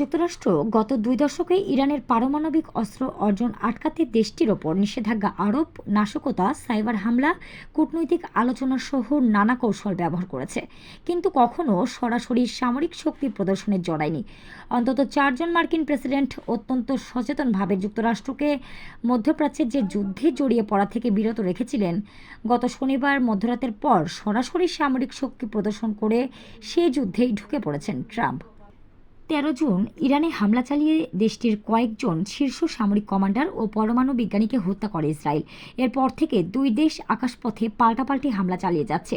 যুক্তরাষ্ট্র গত দুই দশকে ইরানের পারমাণবিক অস্ত্র অর্জন আটকাতে দেশটির ওপর নিষেধাজ্ঞা আরোপ, নাশকতা, সাইবার হামলা, কূটনৈতিক আলোচনা সহ নানা কৌশল ব্যবহার করেছে। কিন্তু কখনো সরাসরি সামরিক শক্তি প্রদর্শনে জড়ায়নি। অন্তত চারজন মার্কিন প্রেসিডেন্ট অত্যন্ত সচেতনভাবে যুক্তরাষ্ট্রকে মধ্যপ্রাচ্যের যে যুদ্ধে জড়িয়ে পড়া থেকে বিরত রেখেছিলেন, গত শনিবার মধ্যরাতের পর সরাসরি সামরিক শক্তি প্রদর্শন করে সে যুদ্ধেই ঢুকে পড়েছেন ট্রাম্প। তেরো জুন ইরানে হামলা চালিয়ে দেশটির কয়েকজন শীর্ষ সামরিক কমান্ডার ও পরমাণু বিজ্ঞানীকে হত্যা করে ইসরায়েল। এরপর থেকে দুই দেশ আকাশপথে পাল্টাপাল্টি হামলা চালিয়ে যাচ্ছে।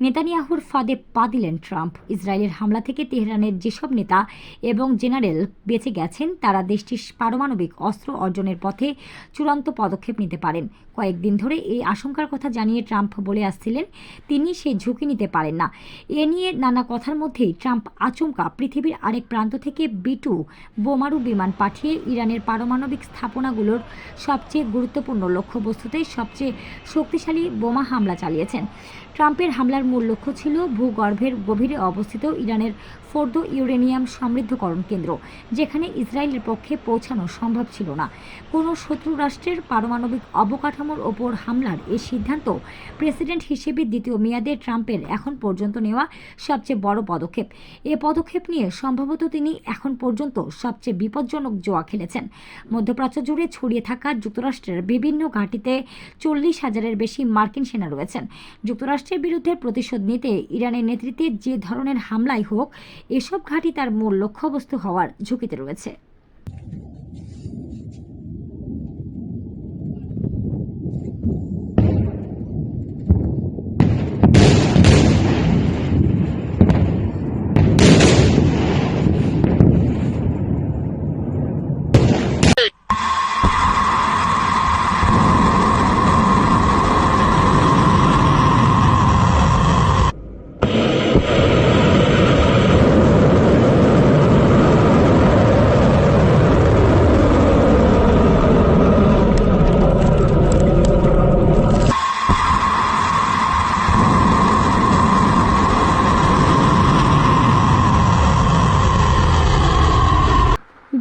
নেতানিয়াহুর ফাঁদে পা দিলেন ট্রাম্প। ইসরায়েলের হামলা থেকে তেহরানের যেসব নেতা এবং জেনারেল বেঁচে গেছেন, তারা দেশটির পারমাণবিক অস্ত্র অর্জনের পথে চূড়ান্ত পদক্ষেপ নিতে পারেন। কয়েকদিন ধরে এই আশঙ্কার কথা জানিয়ে ট্রাম্প বলে আসছিলেন, তিনি সেই ঝুঁকি নিতে পারেন না। এ নিয়ে নানা কথার মধ্যেই ট্রাম্প আচমকা পৃথিবীর আরেক প্রান্ত থেকে বিটু বোমারু বিমান পাঠিয়ে ইরানের পারমাণবিক স্থাপনাগুলোর সবচেয়ে গুরুত্বপূর্ণ লক্ষ্যবস্তুতেই সবচেয়ে শক্তিশালী বোমা হামলা চালিয়েছেন। ট্রাম্পের হামলার মূল লক্ষ্য ছিল ভূগর্ভের গভীরে অবস্থিত ইরানের ফোর্দো ইউরেনিয়াম সমৃদ্ধকরণ কেন্দ্র, যেখানে ইসরায়েলের পক্ষে পৌঁছানো সম্ভব ছিল না। কোনো শত্রু রাষ্ট্রের পারমাণবিক অবকাঠামোর ওপর হামলার এই সিদ্ধান্ত প্রেসিডেন্ট হিসেবে দ্বিতীয় মেয়াদে ট্রাম্পের এখন পর্যন্ত নেওয়া সবচেয়ে বড় পদক্ষেপ। এ পদক্ষেপ নিয়ে সম্ভবত তিনি এখন পর্যন্ত সবচেয়ে বিপজ্জনক জোয়া খেলেছেন। মধ্যপ্রাচ্য জুড়ে ছড়িয়ে থাকা যুক্তরাষ্ট্রের বিভিন্ন ঘাঁটিতে চল্লিশ হাজারের বেশি মার্কিন সেনা রয়েছেন। যুক্তরাষ্ট্রের বিরুদ্ধে প্রতিশোধ নিতে ইরানের নেতৃত্বে যে ধরনের হামলাই হোক, এসব ঘাঁটি তার মূল লক্ষ্যবস্তু হওয়ার ঝুঁকিতে রয়েছে।